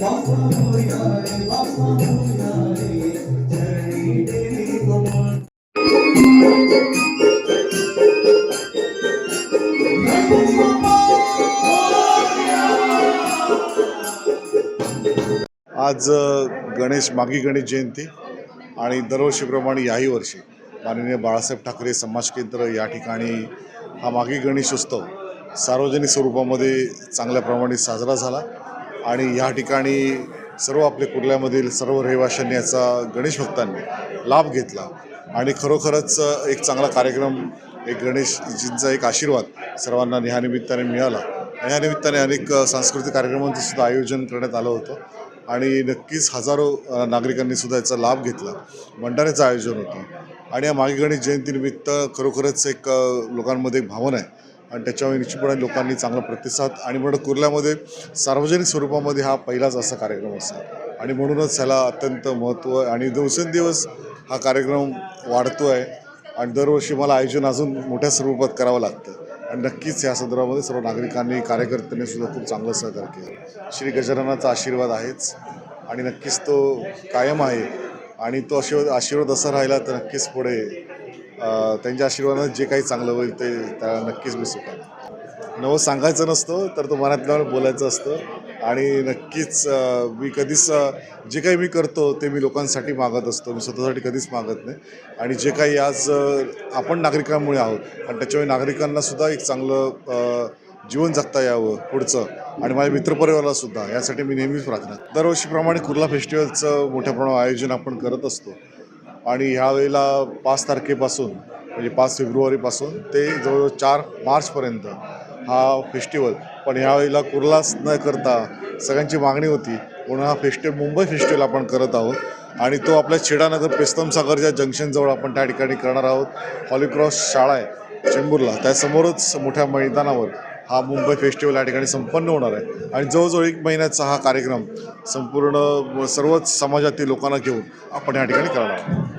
Basta Maria, Basta Maria. आज गणेश मागी गणेश जयंती आणि दरवर्षीप्रमाणे याही वर्षी माननीय बाळासाहेब ठाकरे समाज केंद्र या ठिकाणी हा मागी गणेश उत्सव सार्वजनिक स्वरूपामध्ये चांगल्या प्रमाणे साजरा झाला आणि या ठिकाणी सर्व आपल्या कुर्ल्यामधील सर्व रहिवाशांनी याचा गणेश भक्तांनी लाभ घेतला आणि खरोखरच एक चांगला कार्यक्रम एक गणेशजींचा एक आशीर्वाद सर्वांना ह्या निमित्ताने मिळाला. आणि निमित्ताने अनेक सांस्कृतिक कार्यक्रमांचं सुद्धा आयोजन करण्यात आलं होतं. आणि नक्कीच हजारो नागरिकांनी सुद्धा याचा लाभ घेतला. भंडाऱ्याचं आयोजन होतं. आणि या मागे गणेश जयंतीनिमित्त खरोखरच एक लोकांमध्ये एक भावना आहे. आणि त्याच्यामुळे निश्चितपणे लोकांनी चांगला प्रतिसाद आणि म्हणून कुर्ल्यामध्ये सार्वजनिक स्वरूपामध्ये हा पहिलाच असा कार्यक्रम असा आणि म्हणूनच ह्याला अत्यंत महत्त्व आहे. आणि दिवसेंदिवस हा कार्यक्रम वाढतो आहे आणि दरवर्षी मला आयोजन अजून मोठ्या स्वरूपात करावं लागतं. आणि नक्कीच या संदर्भामध्ये सर्व नागरिकांनी कार्यकर्त्यांनी सुद्धा खूप चांगलं सहकार्य केलं. श्री गजाननाचा आशीर्वाद आहेच आणि नक्कीच तो कायम आहे आणि तो आशीर्वाद आशीर्वाद असा राहिला तर नक्कीच पुढे त्यांच्या आशीर्वादानं जे काही चांगलं होईल ते त्याला नक्कीच मी सुखावेन नवं सांगायचं नसतं तर तो मनातल्यावर बोलायचं असतं. आणि नक्कीच मी कधीच जे काही मी करतो ते मी लोकांसाठी मागत असतो. मी स्वतःसाठी कधीच मागत नाही. आणि जे काही आज आपण नागरिकांमुळे आहोत आणि त्याच्यामुळे नागरिकांनासुद्धा एक चांगलं जीवन जगता यावं पुढचं. आणि माझ्या मित्रपरिवाराला सुद्धा. यासाठी मी नेहमीच प्रार्थना दरवर्षीप्रमाणे कुर्ला फेस्टिवलचं मोठ्या प्रमाणावर आयोजन आपण करत असतो. आणि ह्या वेळेला पाच तारखेपासून म्हणजे पाच फेब्रुवारीपासून ते जवळजवळ चार मार्चपर्यंत हा फेस्टिवल. पण ह्यावेळेला कुर्लाच न करता सगळ्यांची मागणी होती म्हणून हा फेस्टिवल मुंबई फेस्टिवल आपण करत आहोत. आणि तो आपल्या छेडानगर पेस्तमसागरच्या जंक्शनजवळ आपण त्या ठिकाणी करणार आहोत. हॉलीक्रॉस शाळा आहे चेंबूरला. त्यासमोरच मोठ्या मैदानावर हा मुंबई फेस्टिवल या ठिकाणी संपन्न होणार आहे. आणि जवळजवळ एक महिन्याचा हा कार्यक्रम संपूर्ण सर्वच समाजातील लोकांना घेऊन आपण या ठिकाणी करणार आहोत.